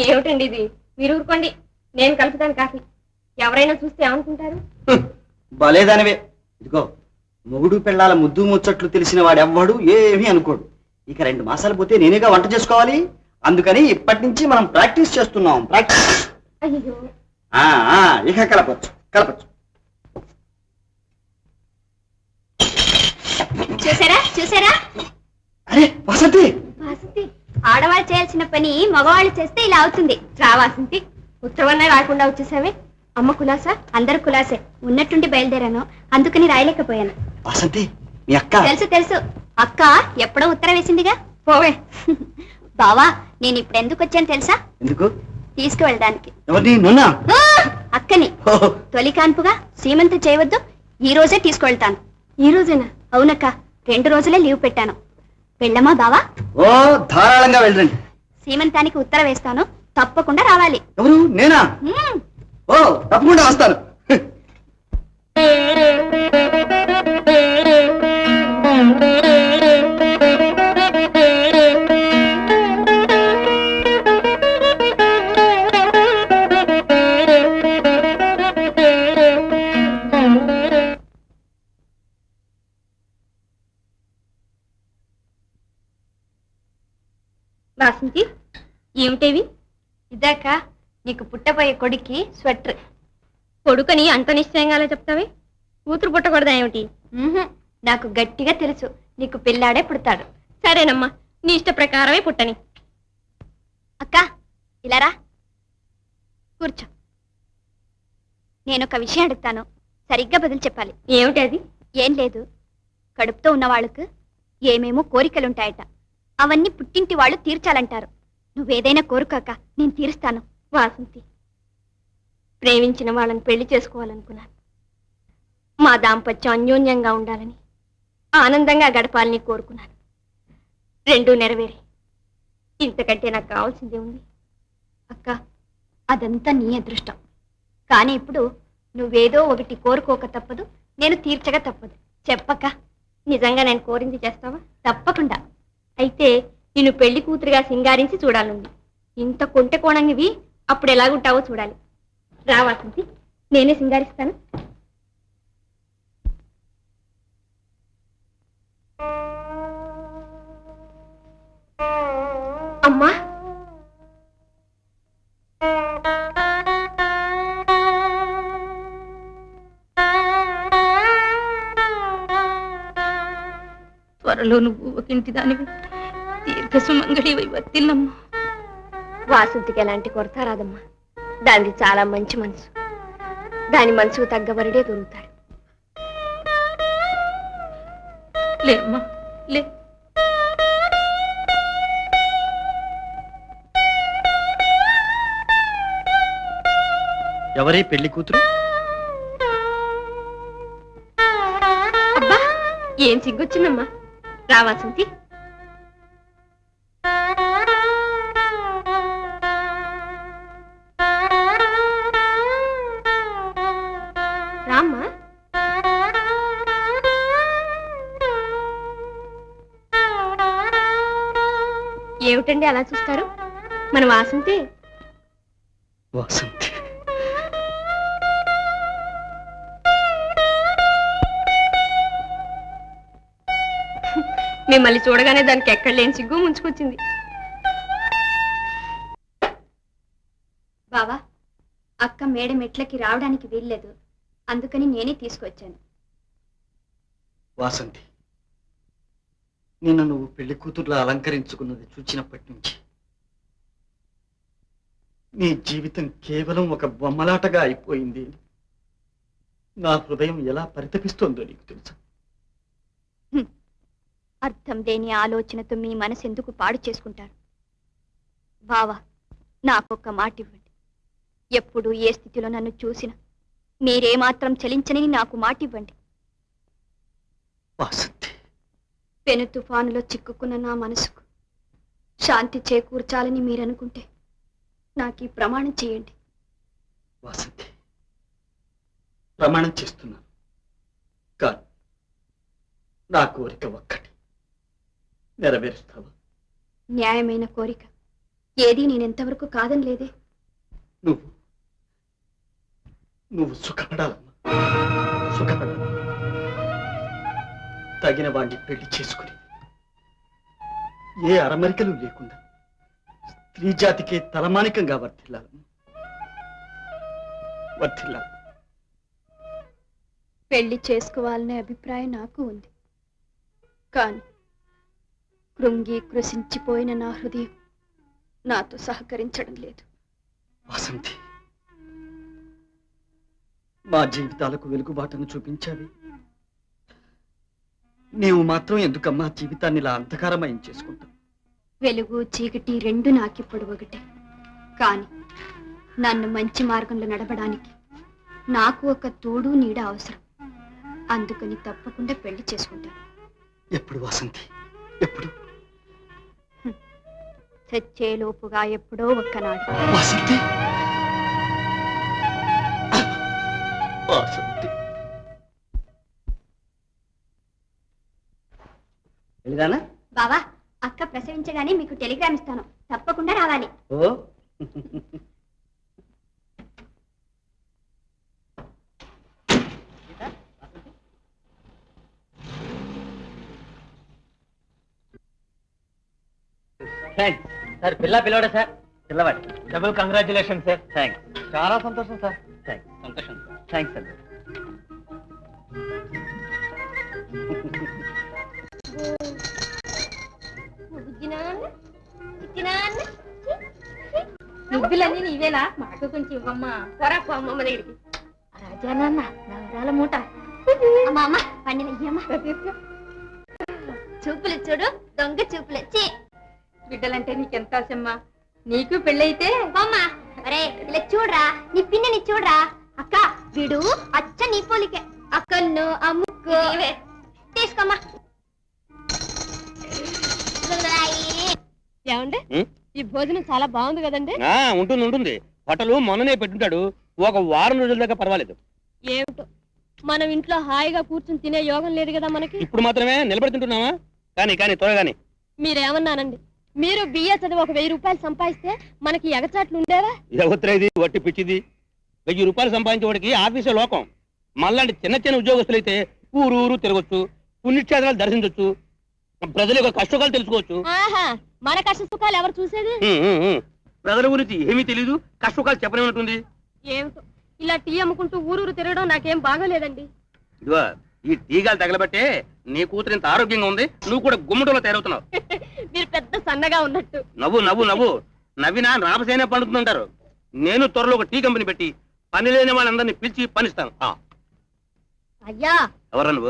ఏమిటండి ఇది? మీరు ఊరుకోండి. నేను కలుపుతాను కాఫీ. ఎవరైనా చూస్తే ఏమనుకుంటారు? భలేదానివే. ఇదిగో మొగుడు పెళ్ళాల ముద్దు ముచ్చట్లు తెలిసిన వాడెవ్వడు ఏమీ అనుకోడు. ఇక రెండు మాసాలు పోతే నేనేగా వంట చేసుకోవాలి? అందుకని ఇప్పటి నుంచి మనం ప్రాక్టీస్ చేస్తున్నాం. ప్రాక్టీస్. అయ్యో. ఆ, ఆ, ఇక కలపచ్చు. కలపచ్చు. చూసారా? చూసారా? అరే వసంతి! వాసంతి! ఆడవాళ్ళు చేయాల్సిన పని మగవాళ్ళు చేస్తే ఇలా అవుతుంది. రావాసింది ఉత్తరవన్నా రాకుండా వచ్చేసావే? అమ్మ కులాసా? అందరు కులాసే. ఉన్నట్టుండి బయలుదేరాను. అందుకని రాయలేకపోయాను. వసంతి మీ అక్క. తెలుసు తెలుసు. అక్క ఎప్పుడో ఉత్తరం వేసిందిగా? పోవే. బావా నేను ఇప్పుడు ఎందుకు వచ్చాను తెలుసా? ఎందుకు? తీసుకువెళ్ళడానికి! అక్కని. తొలి కాన్పుగా సీమంత చేయవద్దు. ఈ రోజే తీసుకువెళ్తాను. ఈ రోజేనా? అవునక్క. రెండు రోజులే లీవ్ పెట్టాను. వెళ్ళమా బావా. ఓ ధారాళంగా వెళ్ళండి. సీమంతానికి ఉత్తరం వేస్తాను. తప్పకుండా రావాలి. ఎవరు? నేనా. ఓ తప్పకుండా వస్తాను. ఏమిటేవి? ఇదాక నీకు పుట్టబోయే కొడుక్కి స్వెటర్. కొడుకని అంత నిశ్చయంగా అలా చెప్తావే? కూతురు పుట్టకూడదా ఏమిటి. నాకు గట్టిగా తెలుసు. నీకు పిల్లాడే పుడతాడు. సరేనమ్మా నీ ఇష్ట ప్రకారమే పుట్టని. అక్క ఇలారా కూర్చో. నేను ఒక విషయం అడుగుతాను. సరిగ్గా బదులు చెప్పాలి. ఏమిటి అది? ఏం లేదు. కడుపుతో ఉన్న వాళ్ళకు ఏమేమో కోరికలుంటాయట. అవన్నీ పుట్టింటి వాళ్ళు తీర్చాలంటారు. నువ్వేదైనా కోరుకాక నేను తీరుస్తాను. వాసంతి. ప్రేమించిన వాళ్ళని పెళ్ళి చేసుకోవాలనుకున్నాను. మా దాంపత్యం అన్యోన్యంగా ఉండాలని ఆనందంగా గడపాలని కోరుకున్నాను. రెండూ నెరవేరి. ఇంతకంటే నాకు కావాల్సిందే ఉంది. అక్క అదంతా నీ అదృష్టం. కానీ ఇప్పుడు నువ్వేదో ఒకటి కోరుకోక తప్పదు నేను తీర్చగా తప్పదు. చెప్పక. నిజంగా నేను కోరింది చేస్తావా? తప్పకుండా. అయితే నిన్ను పెళ్ళి కూతురుగా సింగారించి చూడాలండి ఇంత కొంటె కోణంగివి అప్పుడు ఎలాగుంటావో చూడాలి. రావాసింది నేనే సింగారిస్తాను అమ్మా! త్వరలో నువ్వు ఒకింటి దానివి. దీర్ఘ సుమంగళి వర్తిల్లమ్మా వాసంతికి ఎలాంటి కొరత రాదమ్మా. దానికి చాలా మంచి మనసు. దాని మనసుకు తగ్గ వరుడే దొరుకుతాడు. లేమ్మా లే. ఎవరి పెళ్ళి కూతురు? అబ్బా ఏం సిగ్గొచ్చిందమ్మా. రా ఏమిటండి అలా చూస్తారు? మన వాసంతి? వసంతి. మిమ్మల్ని చూడగానే దానికి ఎక్కడ లేని సిగ్గు ముంచుకొచ్చింది. బావా అక్క మేడ మెట్లకి రావడానికి వీల్లేదు. అందుకని నేనే తీసుకొచ్చాను. వాసంతి. నిన్ను నువ్వు పెళ్ళి కూతుర్లా అలంకరించుకున్నది చూచినప్పటి నుంచి నీ జీవితం కేవలం ఒక బొమ్మలాటగా అయిపోయింది. నా హృదయం ఎలా పరితపిస్తోందో నీకు తెలుసా? అర్థం లేని ఆలోచనతో మీ మనసు ఎందుకు పాడు చేసుకుంటారు? బావా నాకొక్క మాట ఇవ్వండి. ఎప్పుడు ఏ స్థితిలో నన్ను చూసినా మీరేమాత్రం చలించనని నాకు మాట ఇవ్వండి. వాసంతి. పెను తుఫానులో చిక్కుకున్న నా మనసుకు శాంతి చేకూర్చాలని మీరనుకుంటే నాకు ఈ ప్రమాణం చేయండి. వాసంతి ప్రమాణం చేస్తున్నాను. కాదు నా కోరిక ఒక్కటి నెరవేరుస్తావా? న్యాయమైన కోరిక. ఏది నేనెంతవరకు కాదని లేదే. నువ్వు నువ్వు సుఖపడాలమ్మా. సుఖపడాలి తగిన వాడిని పెళ్ళి చేసుకుని. ఏ అరమరికలు లేకుండా స్త్రీ జాతికే తలమానికంగా వర్తిల్లాలమ్మా వర్తిల్లాలి పెళ్ళి చేసుకోవాలనే అభిప్రాయం నాకు ఉంది. కాని కృంగి కృషించిపోయిన నా హృదయం నాతో సహకరించడం లేదు. వసంతి మా జీవితాలకు వెలుగుబాటును చూపించావి. నీవు మాత్రం ఎందుకమ్మా జీవితాన్ని ఇలా అంధకారమయం చేసుకుంటావు? వెలుగు చీకటి రెండు నాకిప్పుడు ఒకటే. కాని నన్ను మంచి మార్గంలో నడపడానికి నాకు ఒక తోడు నీడ అవసరం. అందుకని తప్పకుండా పెళ్ళి చేసుకుంటాను. ఎప్పుడు వసంతి? ఎప్పుడు? చచ్చేలోపుగా ఎప్పుడో ఒక్కనాడు. వసంతి? వసంతి. వెళ్ళిదానా బావా అక్క ప్రసవించగానే మీకు టెలిగ్రామ్ ఇస్తాను. తప్పకుండా రావాలి. ఓ. థ్యాంక్స్ సార్ పిల్ల పిల్లవాడా సార్? పిల్లవాడి. డబుల్ కంగ్రాచులేషన్ సార్ థ్యాంక్స్ చాలా సంతోషం సార్. థ్యాంక్స్ సంతోషం సార్. థ్యాంక్స్ అండి నువ్వులన్నీ నీవేనా? మాకు కొంచెం ఇవ్వమ్మా. పొరా పో అమ్మమ్మ దగ్గరికి. రాజా నాన్న నవరాల మూట. అమ్మ పండిన ఇయ్యమ్మా చూపులు చూడు దొంగ చూపులు. చి బిడ్డలంటే నీకెంత ఆశమ్మా? నీకు పెళ్ళైతే? అమ్మ అరే ఇలా చూడరా నీ పిన్నని చూడరా. అక్క వీడు అచ్చ నీ పోలికే. అక్కన్ను అమ్ముకు తీసుకోమ్మా. ఏమండి? ఈ భోజనం చాలా బాగుంది కదండి? ఆ, ఉంటుంది ఉంటుంది. హోటల్ మొన్ననే పెట్టుంటాడు. ఒక వారం రోజుల దాకా పర్వాలేదు. ఏమిటో? మనం ఇంట్లో హాయిగా కూర్చుని తినే యోగం లేదు కదా మనకి? ఇప్పుడు మాత్రమే నిలబడి తింటున్నావా కానీ కానీ త్వరగాని మీరేమన్నానండి? మీరు బిఏ చదివి ఒక వెయ్యి రూపాయలు సంపాదిస్తే మనకి ఎగచాట్లు ఉండేవా? ఇది వట్టి పిచ్చిది. వెయ్యి రూపాయలు సంపాదించేవాడికి ఆఫీసే లోకం. మళ్ళాంటి చిన్న చిన్న ఉద్యోగస్తులైతే ఊరు ఊరు తిరగొచ్చు పుణ్యక్షేత్రాలు దర్శించవచ్చు ప్రజల యొక్క కష్టకాలు తెలుసుకోవచ్చు. ఆహా మన కష్ట సుఖాలు ఎవరు చూసేది. ప్రజల గురించి ఏమీ తెలీదు కష్టకాలు చెప్పనే ఉంటుంది ఏమిటో? ఇలా టీ అమ్ముకుంటూ ఊరూరు తిరగడం నాకేం బాగోలేదండి. ఇదిగో ఈ టీగాలు తగలబట్టే నీ కూతురు ఇంత ఆరోగ్యంగా ఉంది నువ్వు కూడా గుమ్మటంలో తయారవుతున్నావు. మీరు పెద్ద సన్నగా ఉన్నట్టు. నవ్వు నవ్వు నవ్వు. నవ్వినా రామసేనే పండుతుంటారు నేను త్వరలో ఒక టీ కంపెనీ పెట్టి పని లేని వాళ్ళందరినీ పిలిచి పనిస్తాను. అయ్యా! ఎవరా నువ్వు?